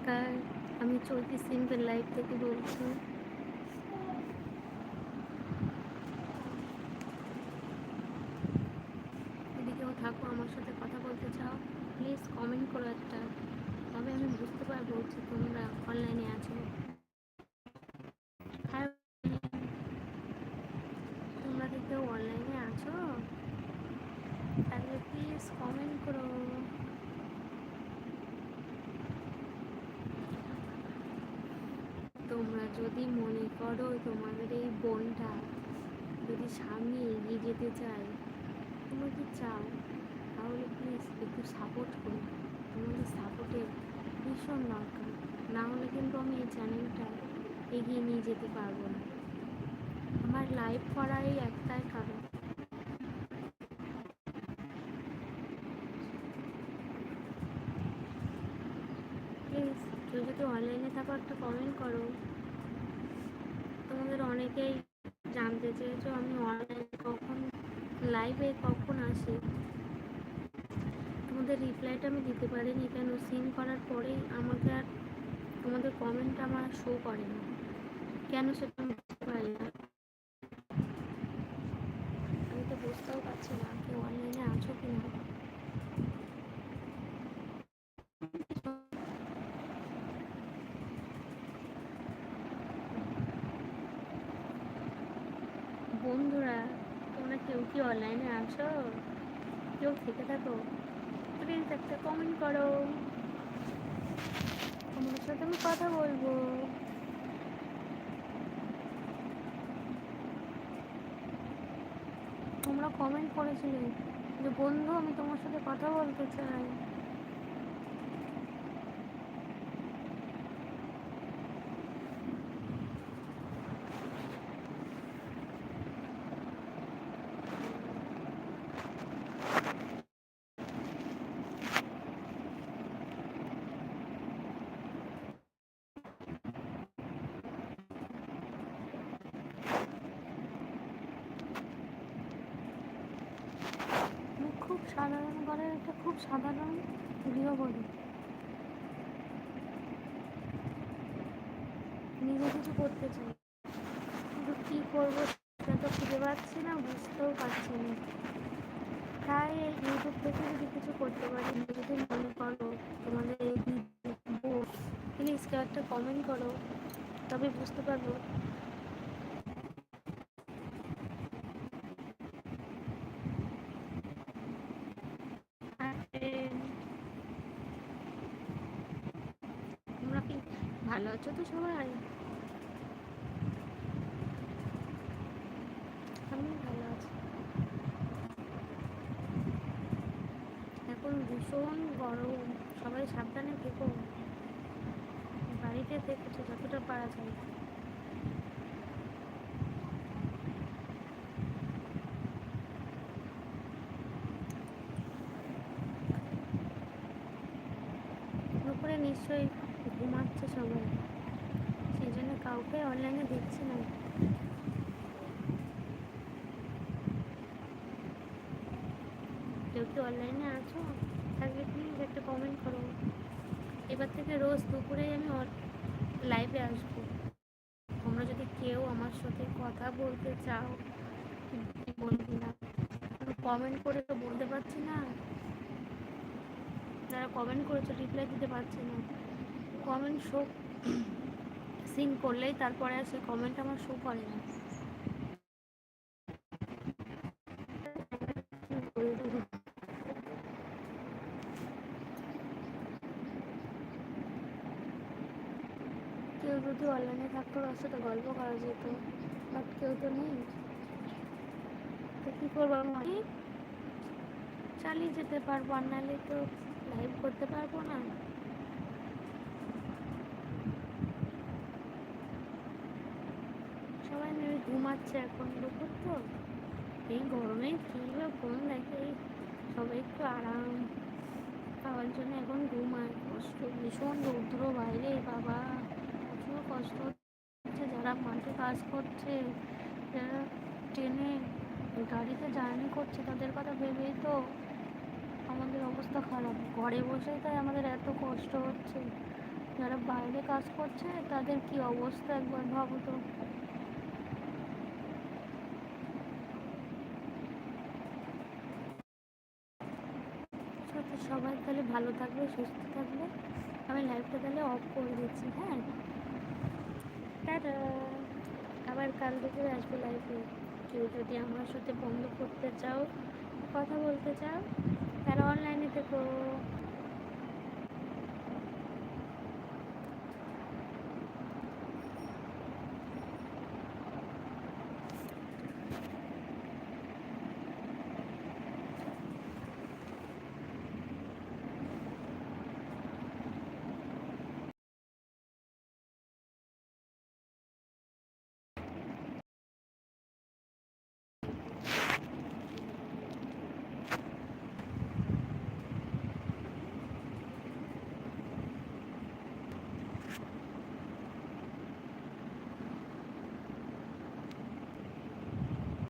নমস্কার, আমি চলতি সিম্পল লাইফ থেকে বলছি। যদি কেউ থাকো আমার সাথে কথা বলতে চাও প্লিজ কমেন্ট করো একটা। তবে আমি বুঝতে পারব যে তোমরা অনলাইনে আছো হ্যাঁ তোমরা কি কেউ অনলাইনে আছো তাহলে প্লিজ কমেন্ট করো তোমরা যদি মনে করো তোমাদের এই বোনটা যদি সামনে এগিয়ে যেতে চায়, তোমরা কি চাও? তাহলে প্লিজ একটু সাপোর্ট করো। তোমাদের সাপোর্টের ভীষণ দরকার। না হলে কিন্তু আমি এই চ্যানেলটা এগিয়ে নিয়ে যেতে পারব না। আমার লাইভ করার এই একটাই কারণ। প্লিজ কেউ যদি অনলাইনে থাকো একটা কমেন্ট করো। অনেকেই জানতে চেয়েছো, আমি অনলাইনে কখন লাইভে কখন আসি? তোমাদের রিপ্লাইটা আমি দিতে পারিনি কেন? সিন করার পরেই আমাকে আর তোমাদের কমেন্ট আমার শো করে না কেন সেটা আমি বুঝতে পারি না। আমি তো বুঝতেও পারছি না, কেউ অনলাইনে আছো কি না বন্ধুরা, তোমরা কেউ কি অনলাইনে আছো? কেউ থেকে থাকো? প্লিজ একটা কমেন্ট করো। তোমাদের সাথে আমি কথা বলব। তোমরা কমেন্ট করেছিলে যে, বন্ধু, আমি তোমার সাথে কথা বলতে চাই। সাধারণ গৃহবধূ। নিজে কিছু করতে চাই। কিন্তু কী করব সেটা তো খুঁজে পাচ্ছি না, বুঝতেও পারছি না। তাই ইউটিউব থেকে যদি কিছু করতে পারি যদি মনে করো তোমাদের এই প্লিজ কেউ একটা কমেন্ট করো তবে বুঝতে পারব তোমরা কি ভালো আছো তো সবাই? আমি ভালো আছি। এখন ভীষণ গরম, সবাই সাবধানে থেকো। বাড়িতে থেকেছো যতটা পারা যায়। নিশ্চয়ই ঘুমাচ্ছে সবাই। সেই জন্য কাউকে অনলাইনে দেখছি না। কেউ কি অনলাইনে আছো? থাকলে প্লিজ একটা কমেন্ট করো। এবার থেকে রোজ দুপুরেই আমি লাইভে আসব। তোমরা যদি কেউ আমার সাথে কথা বলতে চাও বলবি না? কমেন্ট করে তো বলতে পারছি না। যারা কমেন্ট করেছ রিপ্লাই দিতে পারছি না। কমেন্ট শো সিন করলেই তারপরে আসে কমেন্ট আমার শো করে না। কেউ যদি অনলাইনে থাকতো ওর সাথে গল্প করা যেত বাট কেউ তো নেই। তো কী করব আমি? চালিয়ে যেতে পারব আর নাহলে তো লাইভ করতে পারব না সবাই মেয়ে ঘুমাচ্ছে এখন দুপুর তো। এই গরমে কীভাবে ফোন দেখে, সবাই একটু আরাম। পাওয়ার জন্য এখন ঘুমায়, কষ্ট, ভীষণ রৌদ্র বাইরে, বাবা। প্রচুর কষ্ট হচ্ছে, যারা মাঠে কাজ করছে, যারা ট্রেনে গাড়িতে জার্নি করছে, তাদের কথা ভেবেই তো আমাদের অবস্থা খারাপ। ঘরে বসেই তাই আমাদের এত কষ্ট হচ্ছে। যারা বাইরে কাজ করছে, তাদের কি অবস্থা একবার ভাবো তো সাথে সবাই তাহলে ভালো থাকবে, সুস্থ থাকবে। আমি লাইভটা তাহলে অফ করে দিচ্ছি হ্যাঁ? আবার কাল থেকে আসবে লাইফে কেউ যদি আমার সাথে বন্ধ করতে চাও, কথা বলতে চাও তারা অনলাইনে থেকো।